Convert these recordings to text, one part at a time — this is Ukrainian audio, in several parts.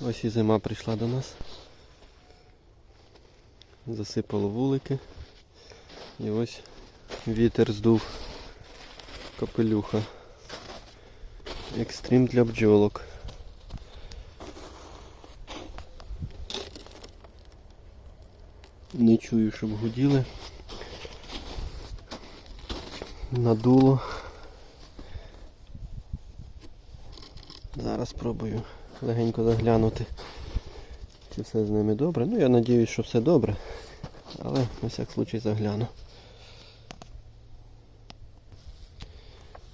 Ось і зима прийшла до нас. Засипало вулики. І ось вітер здув капелюха. Екстрім для бджолок. Не чую, щоб гуділи. Надуло. Зараз спробую легенько заглянути, чи все з ними добре. Ну, я сподіваюся, що все добре, але на всяк случай загляну.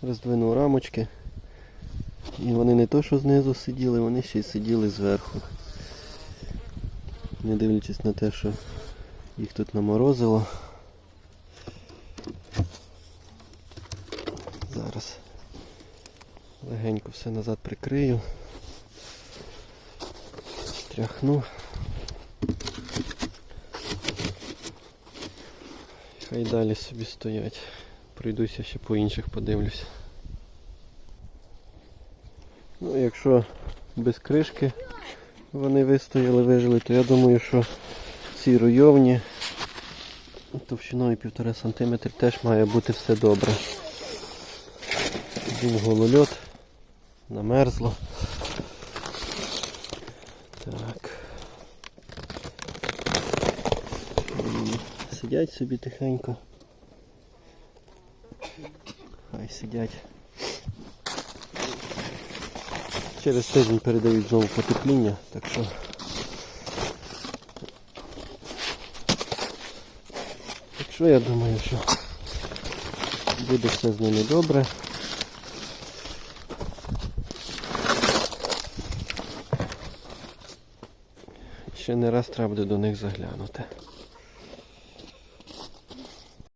Роздвинув рамочки. І вони не то, що знизу сиділи, вони ще й сиділи зверху. Не дивлячись на те, що їх тут наморозило. Зараз легенько все назад прикрию. Тряхну. Хай далі собі стоять. Пройдуся ще по інших подивлюсь. Ну, якщо без кришки вони вистояли, вижили, то я думаю, що ці руйовні товщиною 1,5 см теж має бути все добре. Він голольот, намерзло. Так. Сидять собі тихенько. Хай сидять. Через тиждень передають знову потепління, так що так що я думаю, що буде все з ними добре. Ще не раз треба буде до них заглянути.